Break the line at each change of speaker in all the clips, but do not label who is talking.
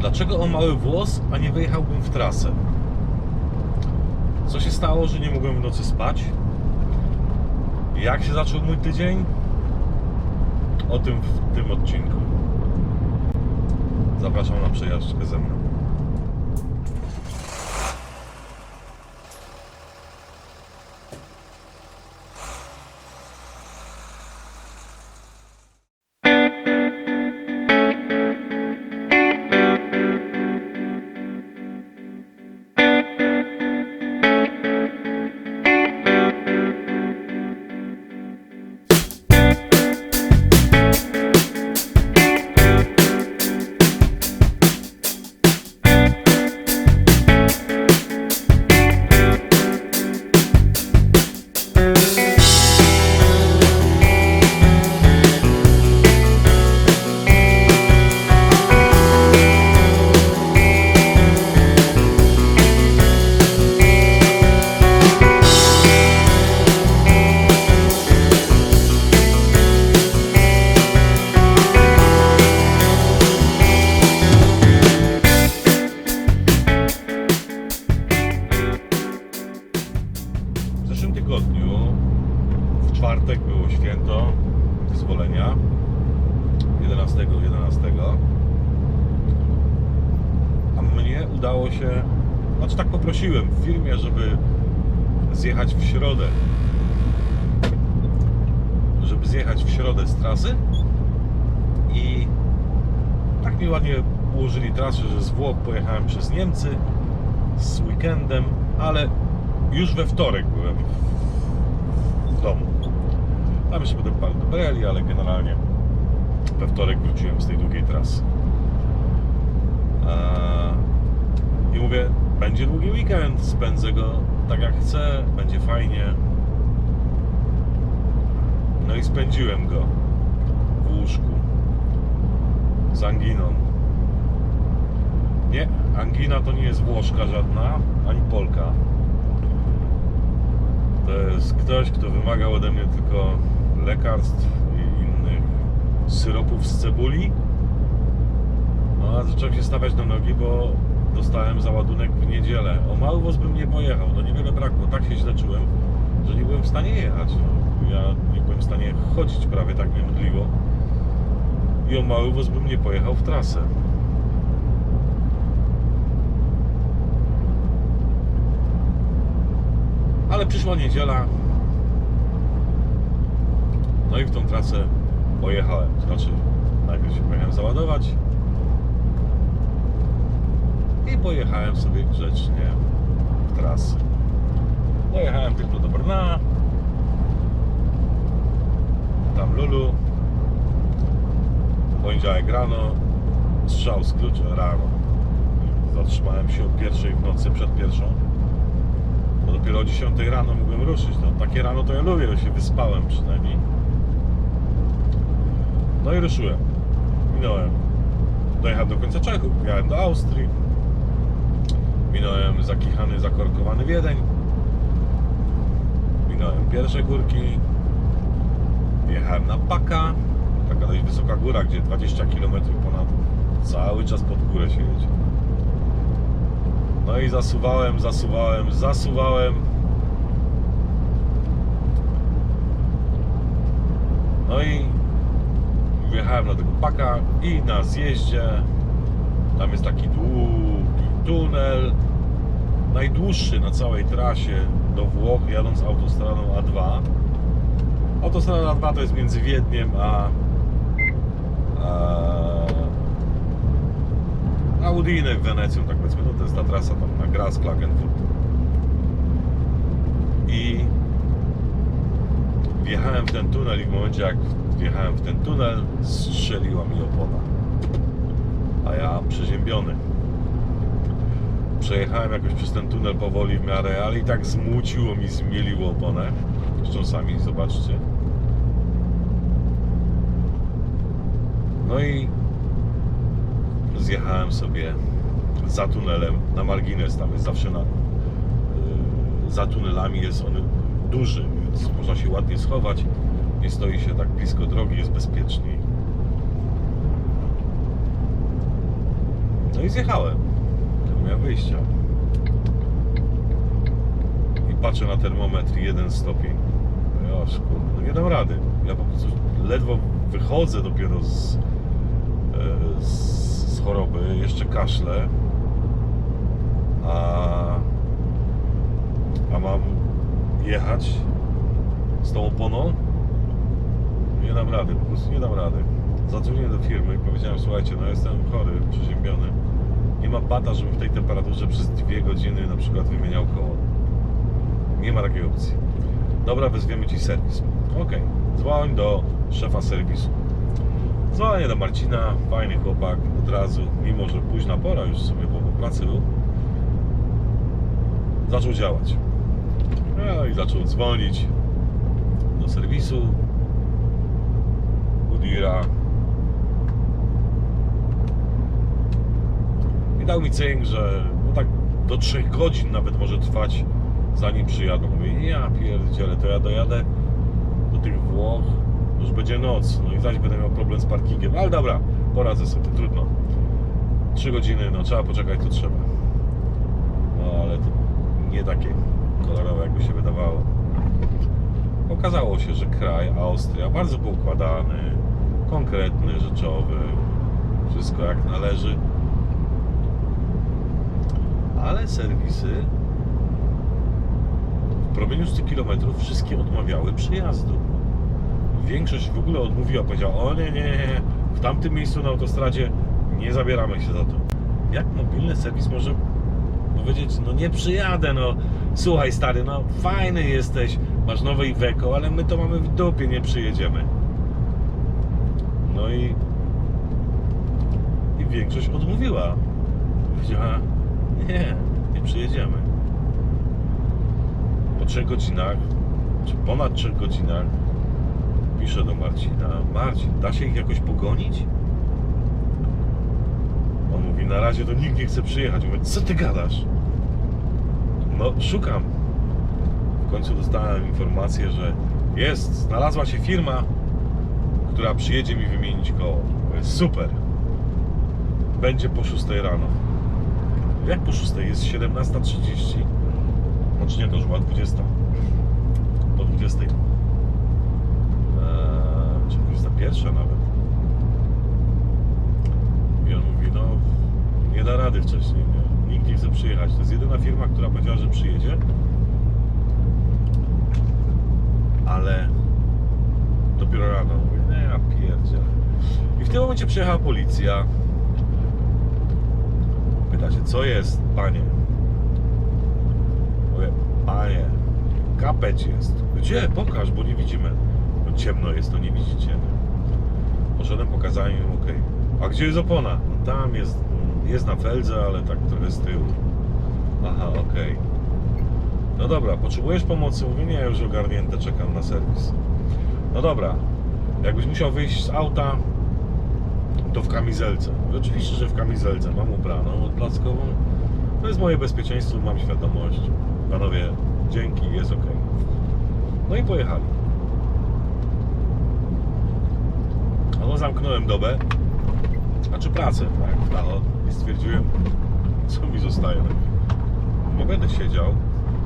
Dlaczego o mały włos, a nie wyjechałbym w trasę? Co się stało, że nie mogłem w nocy spać? Jak się zaczął mój tydzień? O tym w tym odcinku. Zapraszam na przejażdżkę ze mną. Ułożyli trasę, że z Włoch pojechałem przez Niemcy z weekendem, ale już we wtorek byłem w, domu. Tam jeszcze potem parę do Breli, ale generalnie we wtorek wróciłem z tej długiej trasy. I mówię, będzie długi weekend, spędzę go tak jak chcę, będzie fajnie. No i spędziłem go w łóżku z anginą. Nie, angina to nie jest Włoszka żadna, ani Polka. To jest ktoś, kto wymagał ode mnie tylko lekarstw i innych syropów z cebuli. No a zacząłem się stawiać na nogi, bo dostałem załadunek w niedzielę. O mały wóz bym nie pojechał, no niewiele brakło. Tak się źle czułem, że nie byłem w stanie jechać. Ja nie byłem w stanie chodzić prawie tak mnie mdliło. I o mały wóz bym nie pojechał w trasę. Ale przyszła niedziela. No i w tą trasę pojechałem. Znaczy, najpierw się pojechałem załadować. I pojechałem sobie grzecznie w trasę. Dojechałem tylko do Brna. Tam Lulu. Poniedziałek rano. Strzał z klucza rano. Zatrzymałem się o pierwszej w nocy przed pierwszą dopiero o 10 rano mogłem ruszyć. No, takie rano to ja lubię, że się wyspałem przynajmniej. No i ruszyłem. Minąłem. Dojechałem do końca Czechów, jechałem do Austrii. Minąłem zakichany, zakorkowany Wiedeń. Minąłem pierwsze górki. Jechałem na Paka. Taka dość wysoka góra, gdzie 20 km ponad cały czas pod górę się jedzie. No i zasuwałem, zasuwałem, zasuwałem. No i wjechałem na tego paka i na zjeździe tam jest taki długi tunel, najdłuższy na całej trasie do Włoch jadąc autostradą A2. Autostrada A2 to jest między Wiedniem a, a a Udine w Wenecją, tak powiedzmy, no to jest ta trasa tam na Graz, Klagenfurt. I wjechałem w ten tunel i w momencie jak wjechałem w ten tunel, strzeliła mi opona. A ja przeziębiony. Przejechałem jakoś przez ten tunel powoli w miarę, ale i tak zmuciło mi, zmieliło oponę. Zresztą sami zobaczcie. No i zjechałem sobie za tunelem na margines, tam jest zawsze na, y, za tunelami jest on duży, więc można się ładnie schować, nie stoi się tak blisko drogi, jest bezpieczniej. No i zjechałem. Nie miałem wyjścia. I patrzę na termometr, jeden stopień. No kurde, no nie dam rady. Ja po prostu ledwo wychodzę dopiero z, e, z, choroby, jeszcze kaszlę. A, a mam jechać z tą oponą? Nie dam rady, po prostu nie dam rady. Zadzwoniłem do firmy i powiedziałem, słuchajcie, no jestem chory, przeziębiony. Nie ma bata, żebym w tej temperaturze przez dwie godziny na przykład wymieniał koło. Nie ma takiej opcji. Dobra, wezwiemy Ci serwis. Okej, dzwoń do szefa serwisu. Dzwonię do Marcina, fajny chłopak, od razu, mimo że późna pora już sobie, bo po pracy był, zaczął działać. No i zaczął dzwonić do serwisu, Udira. I dał mi cynk, że no tak do 3 godzin nawet może trwać, zanim przyjadą. Mówię, ja pierdzielę, to ja dojadę do tych Włoch, już będzie noc, no i zaś będę miał problem z parkingiem. Ale dobra, poradzę sobie, trudno. 3 godziny, no trzeba poczekać, to trzeba. No ale to nie takie kolorowe, jakby się wydawało. Okazało się, że kraj Austria bardzo poukładany, konkretny, rzeczowy, wszystko jak należy. Ale serwisy w promieniu 100 km wszystkie odmawiały przyjazdu. Większość w ogóle odmówiła, powiedziała: O nie, nie, nie, w tamtym miejscu na autostradzie nie zabieramy się za to. Jak mobilny serwis może powiedzieć: No nie przyjadę, no słuchaj, stary, no fajny jesteś, masz nowe Iveco, ale my to mamy w dupie, nie przyjedziemy. No i, i większość odmówiła. Powiedziała: Nie, nie przyjedziemy. Po trzech godzinach, czy ponad trzech godzinach, piszę do Marcina: Marcin, da się ich jakoś pogonić? On mówi: Na razie to nikt nie chce przyjechać. Mówię: Co ty gadasz? No, szukam. W końcu dostałem informację, że jest, znalazła się firma, która przyjedzie mi wymienić koło. Mówię, super. Będzie po 6 rano. Jak po 6? Jest 17.30. Znaczy nie, to już była 20. Po 20. 21 nawet. I on mówi, no nie da rady wcześniej. Nie? Nikt nie chce przyjechać. To jest jedyna firma, która powiedziała, że przyjedzie. Ale dopiero rano mówię, nie, ja pierdzielę. I w tym momencie przyjechała policja. Pyta się, co jest, panie? Mówię, panie, kapeć jest. Gdzie? Pokaż, bo nie widzimy. No, ciemno jest, to nie widzicie. Poszedłem, pokazałem im, okej. A gdzie jest opona? No, tam jest, jest na feldze, ale tak trochę z tyłu. Aha, okej. No dobra, potrzebujesz pomocy? Mówię, nie, już ogarnięte, czekam na serwis. No dobra, jakbyś musiał wyjść z auta, to w kamizelce. Oczywiście, że w kamizelce. Mam ubraną odblaskową. To jest moje bezpieczeństwo, mam świadomość. Panowie, dzięki, jest ok. No i pojechali. No zamknąłem dobę, znaczy pracę, tak, w i stwierdziłem, co mi zostaje. Nie będę siedział,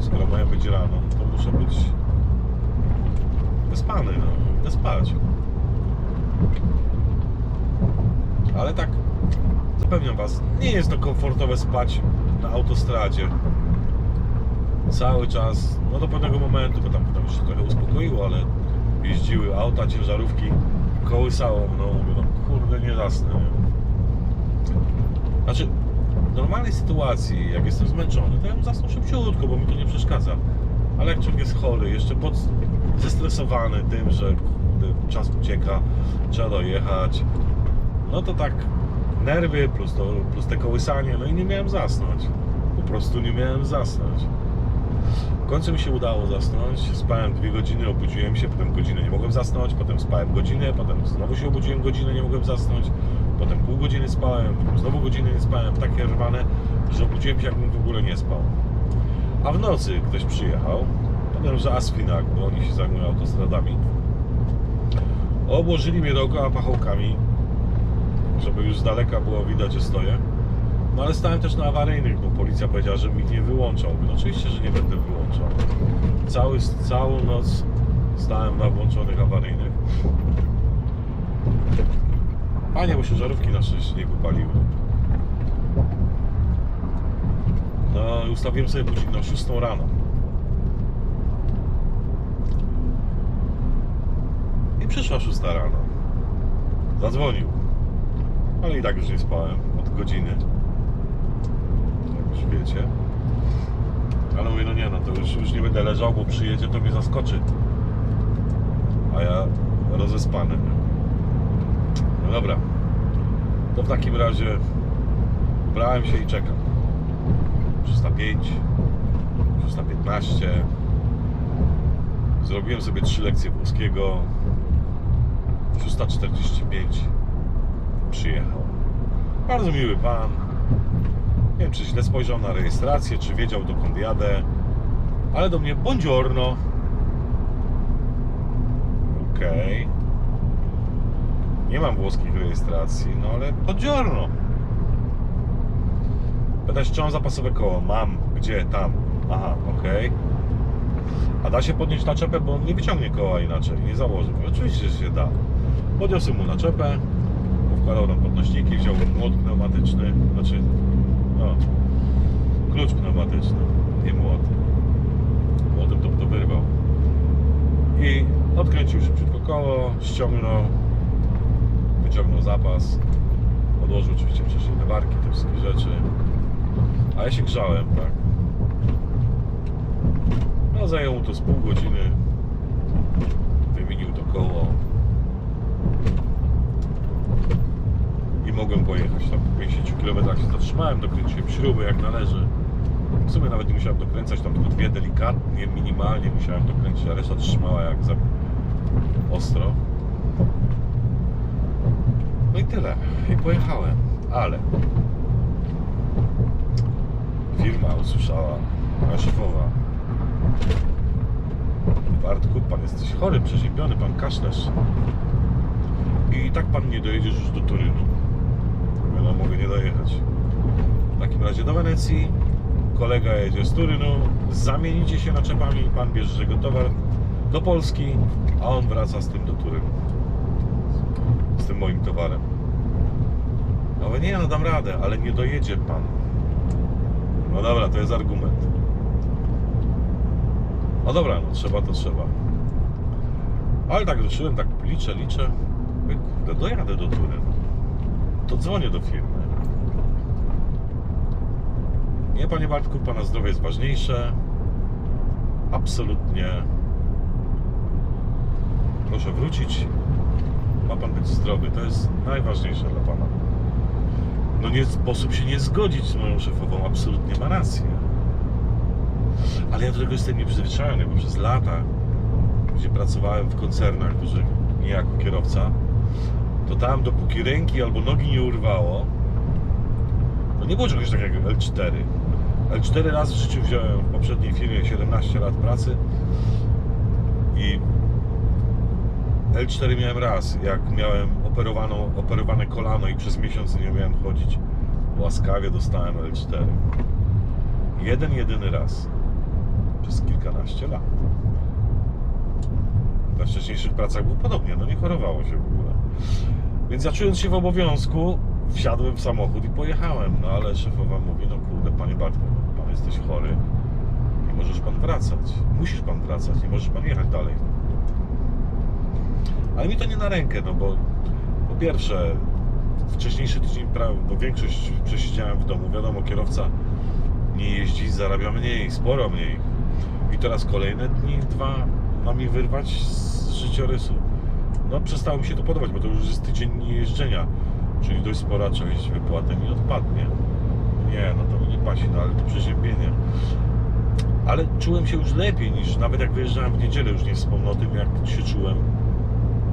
skoro mają być rano, to muszę być wyspany, no, będę spać. Ale tak, zapewniam Was, nie jest to komfortowe spać na autostradzie. Cały czas, no do pewnego momentu, bo tam już się trochę uspokoiło, ale jeździły auta, ciężarówki, kołysało mną, mówię, no kurde, nie zasnę. Nie? Znaczy, w normalnej sytuacji, jak jestem zmęczony, to ja bym zasnął szybciutko, bo mi to nie przeszkadza. Ale jak człowiek jest chory, jeszcze pod, zestresowany tym, że kurde, czas ucieka, trzeba dojechać, no to tak nerwy plus, to, plus te kołysanie, no i nie miałem zasnąć. Po prostu nie miałem zasnąć. W końcu mi się udało zasnąć, spałem dwie godziny, obudziłem się, potem godzinę nie mogłem zasnąć, potem spałem godzinę, potem znowu się obudziłem godzinę, nie mogłem zasnąć, potem pół godziny spałem, potem znowu godzinę nie spałem, takie rwane, że obudziłem się jakbym w ogóle nie spał. A w nocy ktoś przyjechał, potem że Asfinak, bo oni się zajmują autostradami, obłożyli mnie dookoła pachołkami, żeby już z daleka było widać, że stoję. No ale stałem też na awaryjnych, bo policja powiedziała, że mi nie. Mówię, No oczywiście, że nie będę wyłączał. Cały, całą noc stałem na włączonych awaryjnych. Panie, bo się żarówki na szczęście nie popaliły. No ustawiłem sobie budzik na 6 rano. I przyszła 6 rano. Zadzwonił. Ale i tak już nie spałem od godziny. Jak już wiecie. Ale mówię, no nie, no to już, już nie będę leżał, bo przyjedzie, to mnie zaskoczy. A ja rozespany. No dobra. To w takim razie ubrałem się i czekam. 305, 315. Zrobiłem sobie trzy lekcje włoskiego. 345 przyjechał. Bardzo miły pan. Nie wiem, czy źle spojrzał na rejestrację, czy wiedział dokąd jadę. Ale do mnie buongiorno. Okej. Nie mam włoskich rejestracji, no ale buongiorno. Pytasz, czy mam zapasowe koło? Mam. Gdzie? Tam. Aha, okej. A da się podnieść naczepę, bo on nie wyciągnie koła inaczej, nie założy. Oczywiście, że się da. Podniosłem mu naczepę, wkładał nam podnośniki, wziął młot pneumatyczny, znaczy, no, klucz pneumatyczny, nie młot. Młotem to, to wyrwał. I odkręcił szybciutko koło, ściągnął, wyciągnął zapas, odłożył oczywiście wcześniej lewarki, te wszystkie rzeczy. A ja się grzałem, tak. No zajęło mu to z pół godziny. Wymienił to koło. I mogłem pojechać. Tam po 50 km się zatrzymałem, dokręciłem śruby jak należy. W sumie nawet nie musiałem dokręcać, tam tylko dwie delikatnie, minimalnie musiałem dokręcić, a reszta trzymała jak za ostro. No i tyle. I pojechałem. Ale firma usłyszała, moja szefowa. Bartku, pan jesteś chory, przeziębiony, pan kaszlesz. I tak pan nie dojedziesz już do Turynu. No mogę nie dojechać. W takim razie do Wenecji, kolega jedzie z Turynu, zamienicie się naczepami, pan bierze jego towar do Polski, a on wraca z tym do Turynu. Z tym moim towarem. No mówię, nie, no dam radę, ale nie dojedzie pan. No dobra, to jest argument. No dobra, no trzeba to trzeba. Ale tak ruszyłem, tak liczę, liczę. Kurde, dojadę do Turynu. To dzwonię do firmy. Nie, panie Bartku, pana zdrowie jest ważniejsze. Absolutnie. Proszę wrócić. Ma pan być zdrowy. To jest najważniejsze dla pana. No nie sposób się nie zgodzić z moją szefową. Absolutnie ma rację. Ale ja do tego jestem nieprzyzwyczajony, bo przez lata, gdzie pracowałem w koncernach dużych, nie jako kierowca, to tam dopóki ręki albo nogi nie urwało, to nie było czegoś takiego jak L4. L4 raz w życiu wziąłem w poprzedniej firmie 17 lat pracy i L4 miałem raz, jak miałem operowaną, operowane kolano i przez miesiąc nie miałem chodzić. Łaskawie dostałem L4. Jeden, jedyny raz. Przez kilkanaście lat. We wcześniejszych pracach było podobnie, no nie chorowało się w ogóle. Więc ja czując się w obowiązku, wsiadłem w samochód i pojechałem. No ale szefowa mówi, no kurde, panie Bartku, pan jesteś chory. Nie możesz pan wracać. Musisz pan wracać, nie możesz pan jechać dalej. Ale mi to nie na rękę, no bo po pierwsze, wcześniejszy tydzień, bo większość przesiedziałem w domu. Wiadomo, kierowca nie jeździ, zarabia mniej, sporo mniej. I teraz kolejne dni, dwa ma mi wyrwać z życiorysu. No przestało mi się to podobać, bo to już jest tydzień niejeżdżenia, czyli dość spora część wypłaty mi odpadnie. Nie, no to mi nie pasi, no ale to przeziębienie. Ale czułem się już lepiej niż nawet jak wyjeżdżałem w niedzielę, już nie wspomnę o tym, jak się czułem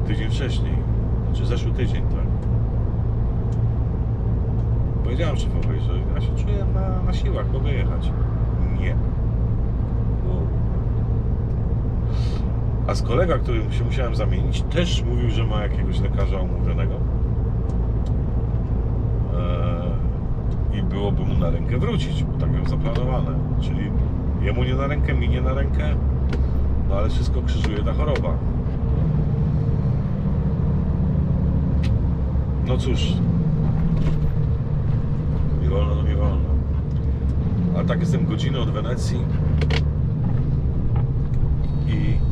tydzień wcześniej, czy zeszły tydzień, tak. Powiedziałem szefowej, że ja się czuję na, na siłach, mogę jechać. Nie. Bo... A z kolega, którym się musiałem zamienić, też mówił, że ma jakiegoś lekarza umówionego. Eee, I było byłoby mu na rękę wrócić, bo tak miał zaplanowane. Czyli jemu nie na rękę, mi nie na rękę, no ale wszystko krzyżuje ta choroba. No cóż, nie wolno, no nie wolno. Ale tak jestem godzinę od Wenecji i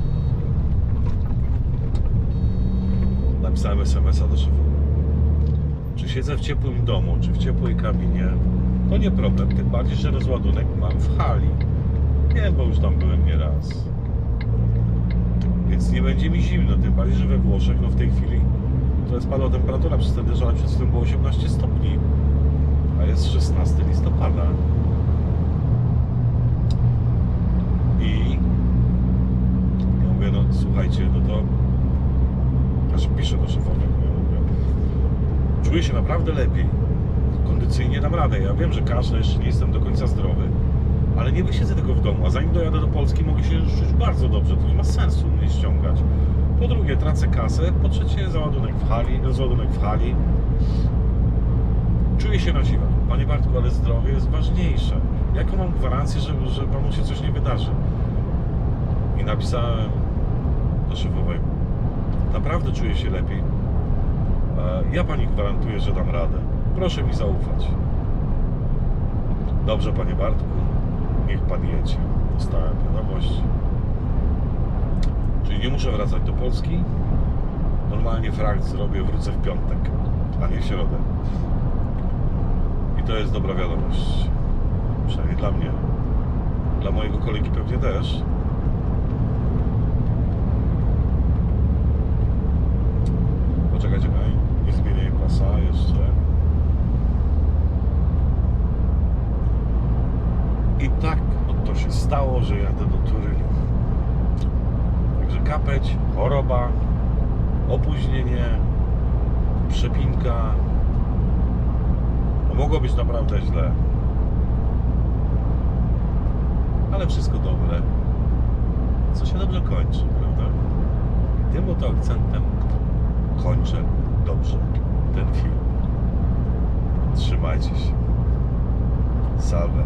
napisałem SMS-a do szefa. Czy siedzę w ciepłym domu, czy w ciepłej kabinie, to nie problem. Tym bardziej, że rozładunek mam w hali. Wiem, bo już tam byłem nieraz. Więc nie będzie mi zimno. Tym bardziej, że we Włoszech, no w tej chwili, to jest spadła temperatura przez ten deszcz, ale przed chwilą było 18 stopni. A jest 16 listopada. I ja mówię, no słuchajcie, no to znaczy piszę do mówię, czuję się naprawdę lepiej. Kondycyjnie dam radę. Ja wiem, że każdy jeszcze nie jestem do końca zdrowy, ale nie wysiedzę tego w domu, a zanim dojadę do Polski mogę się czuć bardzo dobrze, to nie ma sensu mnie ściągać. Po drugie, tracę kasę, po trzecie, załadunek w hali, załadunek w hali. Czuję się na siłach. Panie Bartku, ale zdrowie jest ważniejsze. Jaką mam gwarancję, że, że panu się coś nie wydarzy? I napisałem do szefowej, naprawdę czuję się lepiej. E, Ja pani gwarantuję, że dam radę. Proszę mi zaufać. Dobrze, panie Bartku, niech pan jedzie. Dostałem wiadomość. Czyli nie muszę wracać do Polski. Normalnie frakt zrobię, wrócę w piątek, a nie w środę. I to jest dobra wiadomość. Przynajmniej dla mnie. Dla mojego kolegi pewnie też. Poczekaj, czekaj. Nie zmieniaj pasa jeszcze. I tak oto się stało, że jadę do Turynu. Także kapeć, choroba, opóźnienie, przepinka. No mogło być naprawdę źle. Ale wszystko dobre. Co się dobrze kończy, prawda? I tym oto akcentem kończę dobrze ten film. Trzymajcie się. Salve.